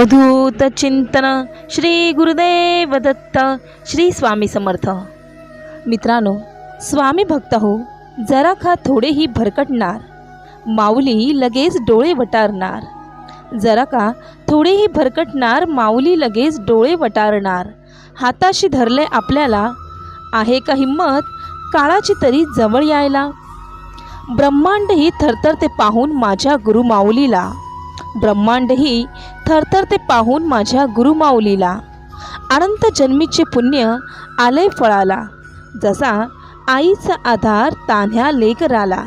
अवधूत चिंतन श्री गुरुदेव दत्त श्री स्वामी समर्थ. मित्रांनो स्वामी भक्त हो जरा का थोडेही भरकटणार. माऊली लगेच डोळे वटारणार. जरा का थोडेही भरकटणार माऊली लगेच डोळे वटारणार. हाताशी धरले आपल्याला आहे का हिंमत काळाची तरी जवळ यायला? ब्रह्मांडही थरथरते पाहून माझ्या गुरुमाऊलीला. ब्रह्मांडही थरथर ते पाहून माझ्या गुरुमाऊलीला अनंत जन्मीचे पुण्य आलय फळाला. जसा आईचा आधार तान्ह्या लेकराला.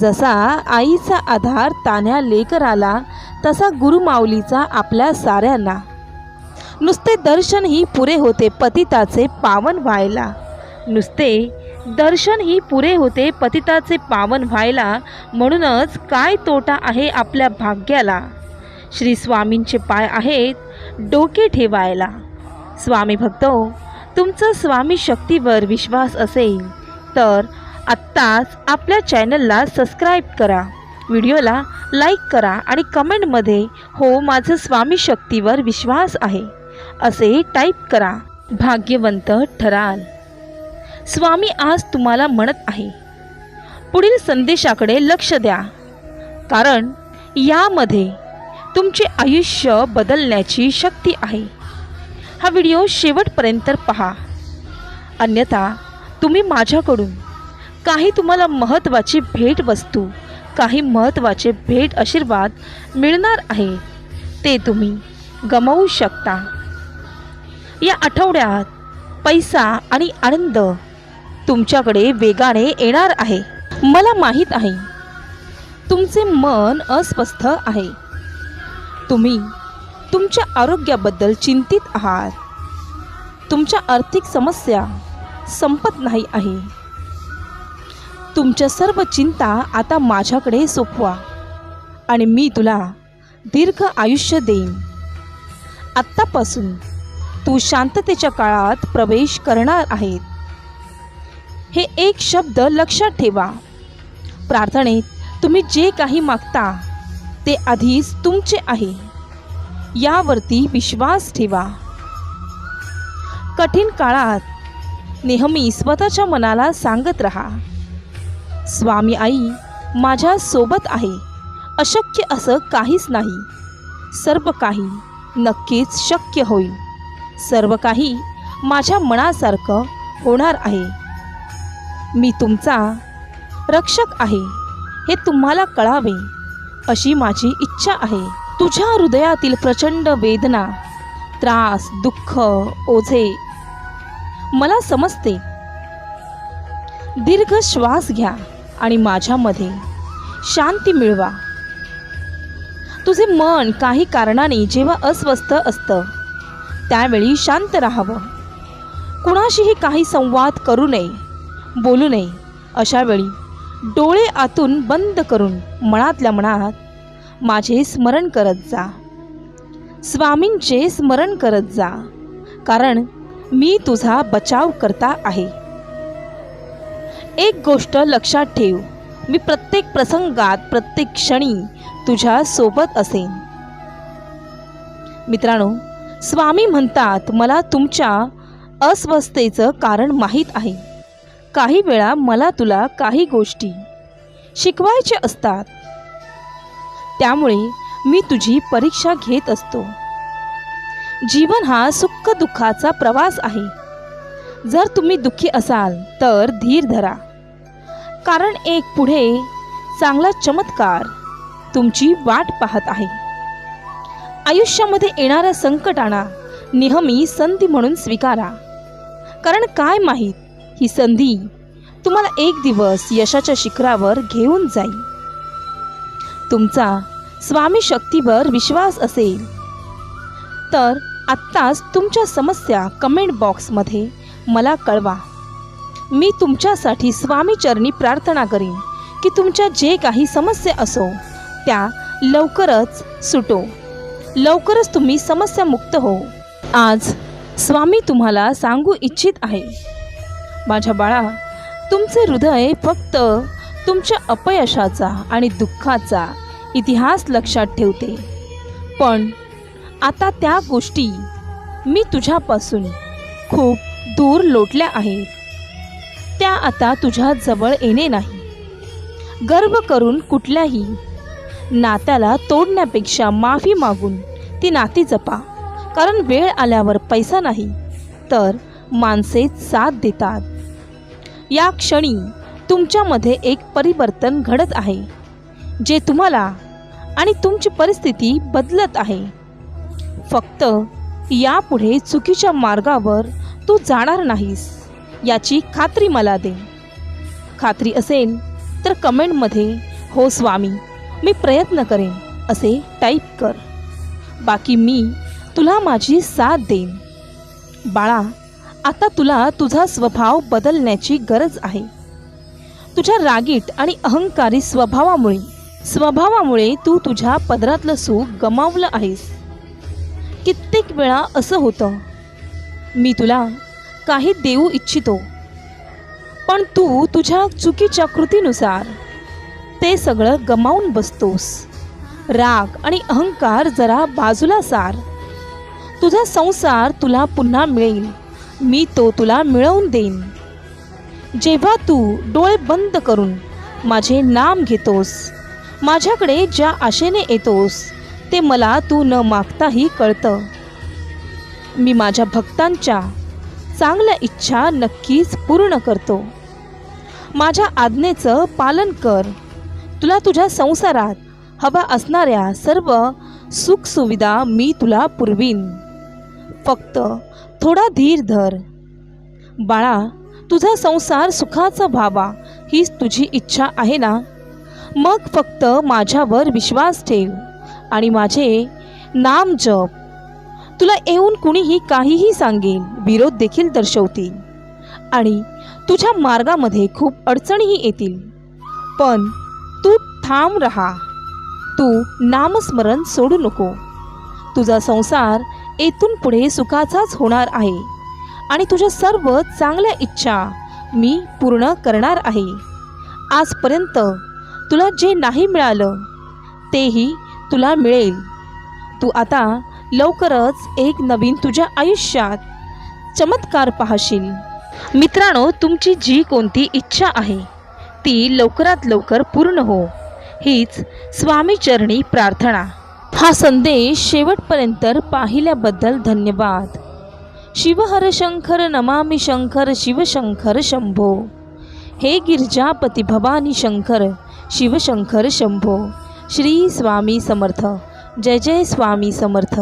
जसा आईचा आधार तान्ह्या लेकराला तसा गुरुमाऊलीचा आपल्या साऱ्यांना. नुसते दर्शन ही पुरे होते पतिताचे पावन व्हायला. नुसते दर्शन ही पुरे होते पतिताचे पावन व्हायला म्हणूनच काय तोटा आहे आपल्या भाग्याला? श्री स्वामींचे पाय आहेत डोके ठेवायला. स्वामी भक्तो तुमचा स्वामी शक्तीवर विश्वास असेल तर आत्ताच आपल्या चॅनलला सबस्क्राईब करा. व्हिडिओला लाईक करा आणि कमेंटमध्ये हो माझं स्वामी शक्तीवर विश्वास आहे असे टाईप करा. भाग्यवंत ठराल. स्वामी आज तुम्हाला म्हणत आहे पुढील संदेशाकडे लक्ष द्या कारण यामध्ये तुमचे आयुष्य बदलण्याची शक्ती आहे. हा व्हिडिओ शेवटपर्यंत पहा. अन्यथा तुम्ही माझ्याकडून काही तुम्हाला महत्त्वाची भेटवस्तू काही महत्त्वाचे भेट आशीर्वाद मिळणार आहे ते तुम्ही गमावू शकता. या आठवड्यात पैसा आणि आनंद तुमच्याकडे वेगाने येणार आहे. मला माहीत आहे तुमचे मन अस्वस्थ आहे. तुम्ही तुमच्या आरोग्याबद्दल चिंतित आहात. तुमच्या आर्थिक समस्या संपत नाही आहे. तुमच्या सर्व चिंता आता माझ्याकडे सोपवा आणि मी तुला दीर्घ आयुष्य देईन. आत्तापासून तू शांततेच्या काळात प्रवेश करणार आहेत. हे एक शब्द लक्षात ठेवा. प्रार्थनेत तुम्ही जे काही मागता ते आधीच तुमचे आहे. यावरती विश्वास ठेवा. कठीण काळात नेहमी स्वतःच्या मनाला सांगत राहा. स्वामी आई माझ्या सोबत आहे. अशक्य असं काहीच नाही. सर्व काही नक्कीच शक्य होईल. सर्व काही माझ्या मनासारखं होणार आहे. मी तुमचा रक्षक आहे. हे तुम्हाला कळावे. अशी माझी इच्छा आहे. तुझ्या हृदयातील प्रचंड वेदना त्रास दुःख ओझे मला समजते. दीर्घ श्वास घ्या आणि माझ्यामध्ये शांती मिळवा. तुझे मन काही कारणाने जेव्हा अस्वस्थ असतं त्यावेळी शांत राहावं. कुणाशीही काही संवाद करू नये बोलू नये अशावेळी डोळे आतून बंद करून मनातल्या मनात माझे स्मरण करत जा. स्वामींचे स्मरण करत जा. कारण मी तुझा बचाव करता आहे. एक गोष्ट लक्षात ठेव. मी प्रत्येक प्रसंगात प्रत्येक क्षणी तुझ्या सोबत असेन. मित्रांनो स्वामी म्हणतात मला तुमच्या अस्वस्थतेचं कारण माहीत आहे. काही वेळा मला तुला काही गोष्टी शिकवायच्या असतात. त्यामुळे मी तुझी परीक्षा घेत असतो. जीवन हा सुख दुःखाचा प्रवास आहे. जर तुम्ही दुःखी असाल तर धीर धरा. कारण एक पुढे चांगला चमत्कार तुमची वाट पाहत आहे. आयुष्यामध्ये येणाऱ्या संकटांना नेहमी संधी म्हणून स्वीकारा. कारण काय माहीत ही संधी तुम्हाला एक दिवस यशाच्या शिखरावर घेऊन जाईल. तुमचा स्वामी शक्तीवर विश्वास असेल. तर आत्ताच तुमच्या समस्या कमेंट बॉक्समध्ये मला कळवा. मी तुमच्यासाठी स्वामी चरणी प्रार्थना करीन की तुमच्या जे काही समस्या असो त्या लवकरच सुटो. लवकरच तुम्ही समस्यामुक्त हो. आज स्वामी तुम्हाला सांगू इच्छित आहे. माझ्या बाळा तुमचे हृदय फक्त तुमच्या अपयशाचा आणि दुःखाचा इतिहास लक्षात ठेवते. पण आता त्या गोष्टी मी तुझ्यापासून खूप दूर लोटल्या आहेत. त्या आता तुझ्या जवळ येणे नाही. गर्व करून कुठल्याही नात्याला तोडण्यापेक्षा माफी मागून ती नाती जपा. कारण वेळ आल्यावर पैसा नाही तर माणसे साथ देतात. या क्षणी तुमच्यामध्ये एक परिवर्तन घडत आहे जे तुम्हाला आणि तुमची परिस्थिती बदलत आहे. फक्त यापुढे चुकीच्या मार्गावर तू जाणार नाहीस याची खात्री मला दे. खात्री असेल तर कमेंटमध्ये हो स्वामी मी प्रयत्न करेन असे टाईप कर. बाकी मी तुला माझी साथ देईन. बाळा आता तुला तुझा स्वभाव बदलण्याची गरज आहे. तुझ्या रागीट आणि अहंकारी स्वभावामुळे स्वभावामुळे तू तुझ्या पदरातलं सुख गमावलं आहेस. कित्येक वेळा असं होतं मी तुला काही देऊ इच्छितो पण तू तुझ्या चुकीच्या कृतीनुसार ते सगळं गमावून बसतोस. राग आणि अहंकार जरा बाजूला सार. तुझा संसार तुला पुन्हा मिळेल. मी तो तुला मिळवून देईन. जेव्हा तू डोळे बंद करून माझे नाम घेतोस माझ्याकडे ज्या आशेने येतोस ते मला तू न मागताही कळतं. मी माझ्या भक्तांच्या चांगल्या इच्छा नक्कीच पूर्ण करतो. माझ्या आज्ञेचं पालन कर. तुला तुझ्या संसारात हवा असणाऱ्या सर्व सुखसुविधा मी तुला पुरवीन. फक्त थोडा धीर धर. बाळा तुझा संसार सुखाचा व्हावा हीच तुझी इच्छा आहे ना? मग फक्त माझ्यावर विश्वास ठेव आणि माझे नाम जप. तुला येऊन कुणीही काहीही सांगेल विरोध देखील दर्शवतील आणि तुझ्या मार्गामध्ये खूप अडचणीही येतील. पण तू ठाम राहा. तू नामस्मरण सोडू नको. तुझा संसार येथून पुढे सुखाचाच होणार आहे. आणि तुझ्या सर्व चांगल्या इच्छा मी पूर्ण करणार आहे. आजपर्यंत तुला जे नाही मिळालं तेही तुला मिळेल. तू आता लवकरच एक नवीन तुझ्या आयुष्यात चमत्कार पाहशील. मित्रांनो तुमची जी कोणती इच्छा आहे ती लवकरात लवकर पूर्ण हो. हीच स्वामीचरणी प्रार्थना. हा संदेश शेवटपर्यंत पाहिल्याबद्दल धन्यवाद. शिवहर शंकर नमामि शंकर शिवशंकर शंभो. हे गिरजापती भवानी शंकर शिवशंकर शंभो. श्री स्वामी समर्थ. जय जय स्वामी समर्थ.